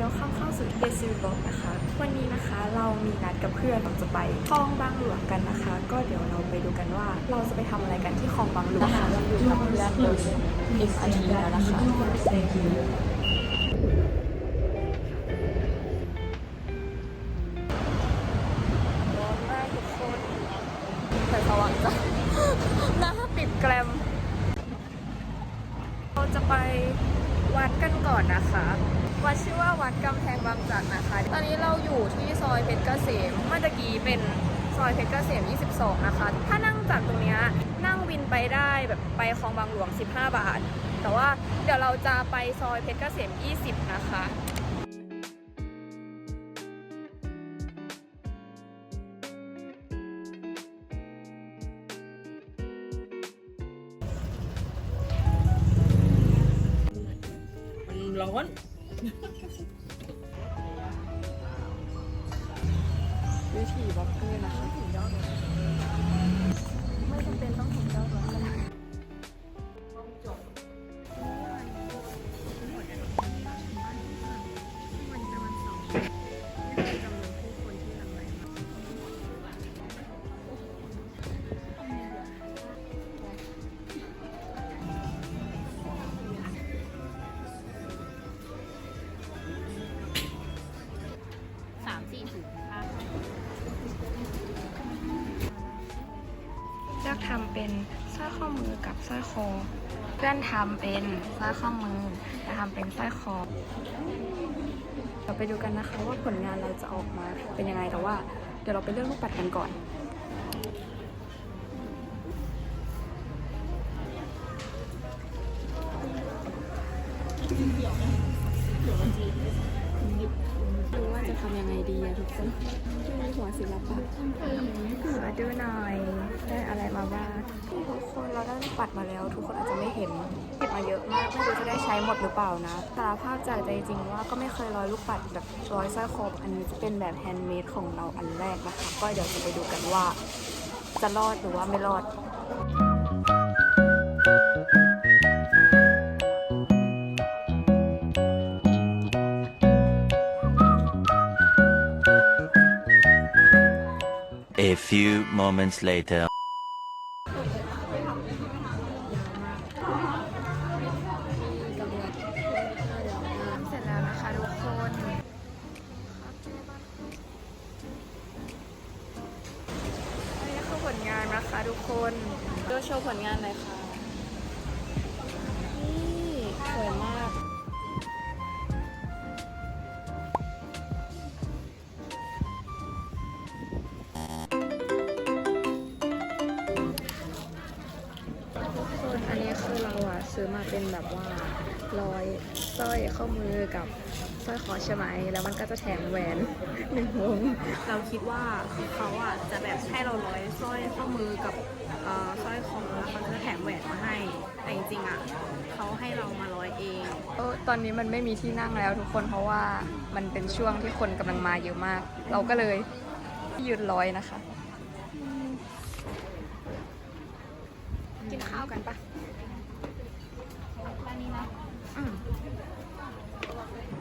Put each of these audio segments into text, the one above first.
welcome เข้าสู่เดซิลบ็อกนะคะ วันนี้นะคะเรามีนัดกับเพื่อนเราจะไปคลองบางหลวงกันนะคะ ก็เดี๋ยวเราไปดูกันว่าเราจะไปทำอะไรกันที่คลองบางหลวงนะคะเราอยู่กับเพื่อนบน MRT แล้วนะคะ วัดชื่อว่าวัดกำแพงบางจากนะคะ ตอนนี้เราอยู่ที่ซอยเพชรเกษม เมื่อตะกี้เป็นซอยเพชรเกษม 22 นะคะ ถ้านั่งจากตรงนี้นั่งวินไปได้แบบไปคลองบางหลวง 15 บาท แต่ว่าเดี๋ยวเราจะไปซอยเพชรเกษม 20 นะคะ วิธีบล็อกเกอร์นะคะถึงยอดไม่จำเป็นต้องถึงยอดบล็อกก็ไเป็นสร้อยข้อมือกับสร้อยคอ เพื่อนทำเป็นสร้อยข้อมือจะทำเป็นสร้อยคอเราไปดูกันนะคะว่าผลงานเราจะออกมาเป็นยังไงแต่ว่าเดี๋ยวเราไปเลือกลูกปัดกันก่อนรู้ว่าจะทำยังไงดีอะทุกคน หัวศิลปะขอดูหน่อย ได้อะไรมาบ้างทุกคนเราได้ลูกปัดมาแล้ว ทุกคนอาจจะไม่เห็นเก็บมาเยอะมากไม่รู้จะได้ใช้หมดหรือเปล่านะสารภาพจากใจจริงว่าก็ไม่เคยร้อยลูกปัดแบบร้อยสร้อยคออันนี้จะเป็นแบบแฮนด์เมดของเราอันแรกนะคะ ก็เดี๋ยวจะไปดูกันว่า จะรอดหรือว่าไม่รอด A few moments later. เสร็จแล้วนะคะทุกคนนี่คือผลงานนะคะทุกคนดูโชว์ผลงานหน่อยค่ะ มาเป็นแบบว่าร้อยสร้อยข้อมือกับสร้อยคอใช่ไหมแล้วมันก็จะแถมแหวนหนึ่งวงเราคิดว่าเขาอะจะแบบให้เราร้อยสร้อยข้อมือกับเอ่อสร้อยคอแล้วเขาจะแถมแหวนมาให้แต่จริงๆอะเขาให้เรามาร้อยเองเออตอนนี้มันไม่มีที่นั่งแล้วทุกคนเพราะว่ามันเป็นช่วงที่คนกำลังมาเยอะมาก เราก็เลยยืนร้อยนะคะ กินข้าวกันปะร้านนี้นะ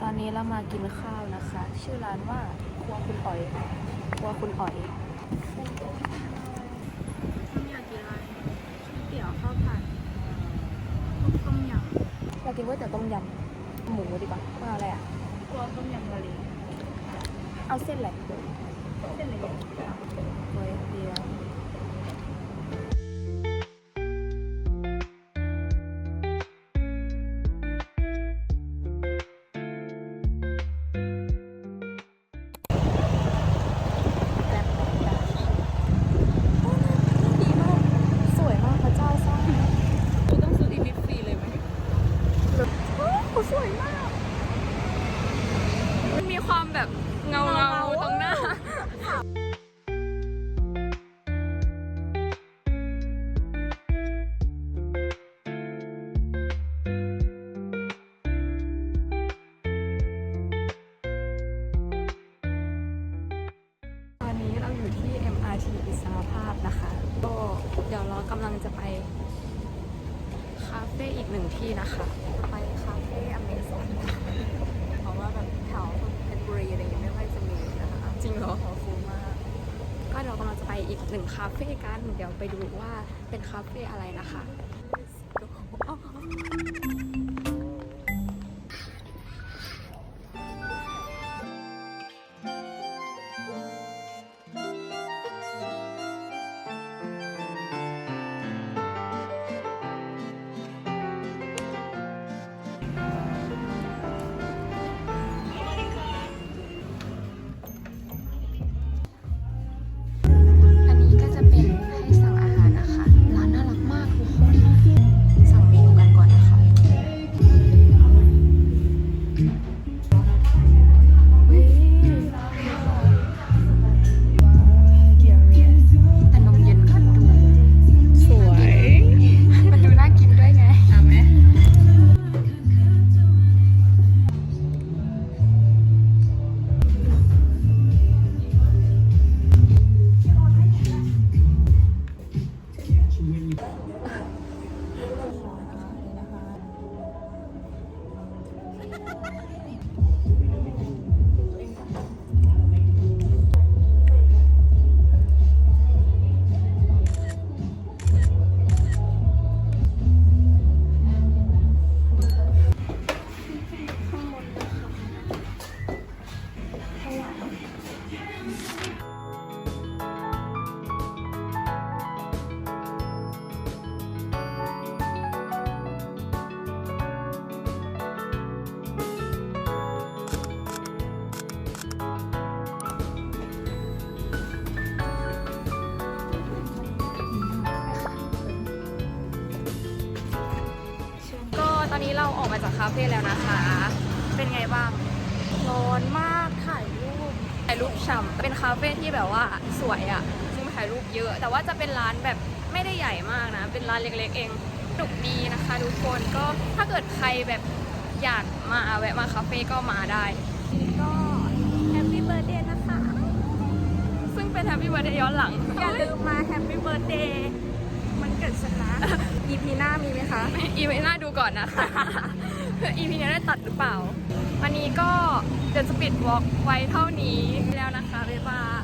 ตอ นนี้เรามากินข้าวนะคะ ชื่อร้านว่าครัวคุณอ๋อยครัวคุณอ๋อยอยากกินอะไรเตี๋ยวข้าวผัดต้มยำอยากกินก๋วยเตี๋ยวต้มยำหมูดีกว่าเอาอะไรอะครัวต้มยำทะเลเอาเส้นอะไรเส้นอะไรก๋วยเตี๋ยว ทีอิสรภาพนะคะ ก็เดี๋ยวเรากำลังจะไปคาเฟ่อีกหนึ่งที่นะคะ ไปคาเฟ่อเมซอนเพราะว่าแบบแถวเพชรบุรีอะไรยังไม่ค่อยจะมีนะคะ จริงเหรอขอฟูมาก ก็เรากำลังจะไปอีกหนึ่งคาเฟ่กัน เดี๋ยวไปดูว่าเป็นคาเฟ่อะไรนะคะ ตอนนี้เราออกมาจากคาเฟ่แล้วนะคะ เป็นไงบ้างร้อนมากถ่ายรูปถ่ายรูปฉ่ำเป็นคาเฟ่ที่แบบว่าสวยอะ่ะซึ่งถ่ายรูปเยอะ แต่ว่าจะเป็นร้านแบบไม่ได้ใหญ่มากนะ เป็นร้านเล็กๆเองสนุกดีนะคะทุกคนก็ถ้าเกิดใครแบบอยากมาแวะมาคาเฟ่ก็มาได้ก็แฮปปี้เบิร์ดเดย์นะคะ ซึ่งเป็นแฮปปี้เบิร์ดเดย์ย้อนหลัง อย่าลืมมาแฮปปี้เบิร์ดเดย์มัน เกิดฉันนะ EP หน้ามีไหมคะ อีพีหน้าดูก่อนนะคะ EP นี้ได้ตัดหรือเปล่า วันนี้ก็เดี๋ยวจะปิดวอล์กไว้เท่านี้แล้วนะคะ บ๊ายบาย